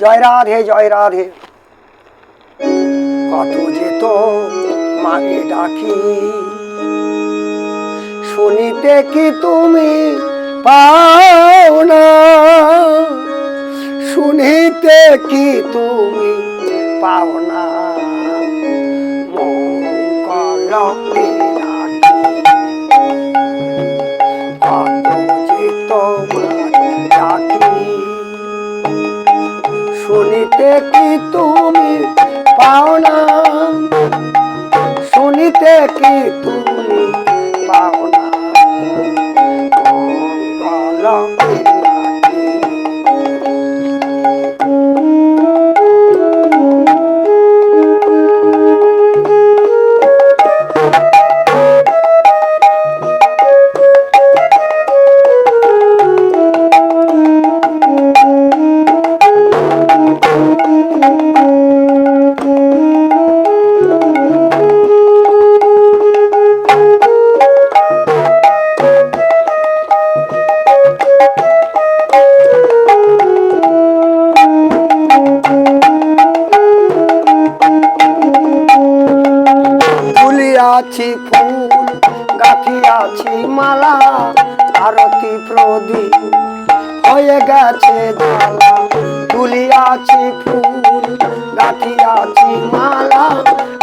জয় রাধে জয় রাধে। কত যে তো মাকে ডাকি, শুনিতে কি তুমি পাও না? শুনিতে কি তুমি পাও না? মঙ্গলকে তুমি পাও না। শুনিতে কি তুমি পাও না? তুলিয়াছি ফুল গাঁথিয়াছি মালা, আরতি প্রদীপ। হয়ে গেছে জ্বালা তুলিয়াছি ফুল গাঁথিয়াছি মালা,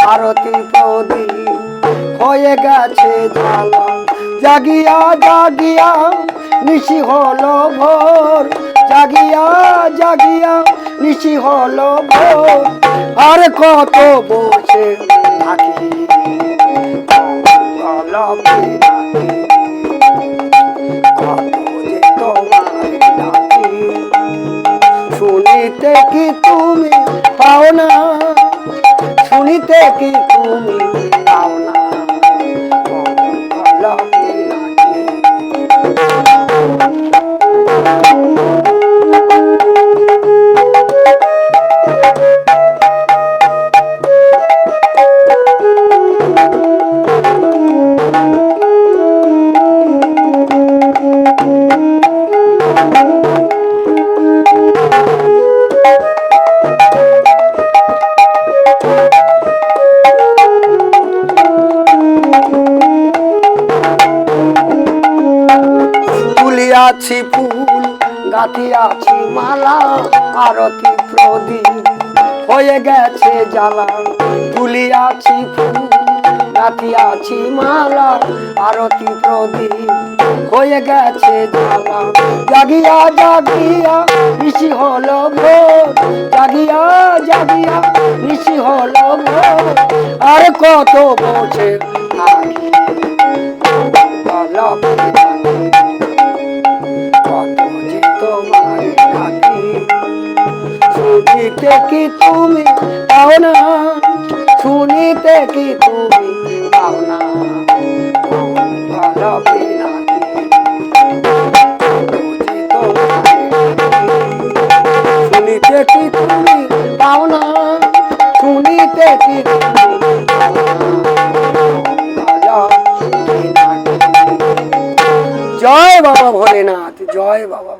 আরতি প্রদীপ। হয়ে গেছে জ্বালা, জাগিয়া জাগিয়া নিশি হলো ভোর। জাগিয়া জাগিয়া নিশি হলো ভোর। আর কত বসে থাকি শুনিতে কি তুমি পাও না? শুনিতে কি তুমি তুলিয়াছি ফুল, গাঁথিয়াছি মালা, আরতি প্রদীপ। হয়ে গেছে জ্বালা, তুলিয়াছি ফুল, গাঁথিয়াছি মালা, আরতি প্রদীপ। হয়ে গেছে জ্বালা, জাগিয়া জাগিয়া, নিশি হলো ভোর। জাগিয়া জাগিয়া, নিশি হলো ভোর। আর কত বসে থাকি শুনিতে কি তুমি পাও না শুনিতে কি তুমি পাও না। শুনিতে কি তুমি পাও না শুনিতে কি তুমি। জয় বাবা ভোলেনাথ, জয় বাবা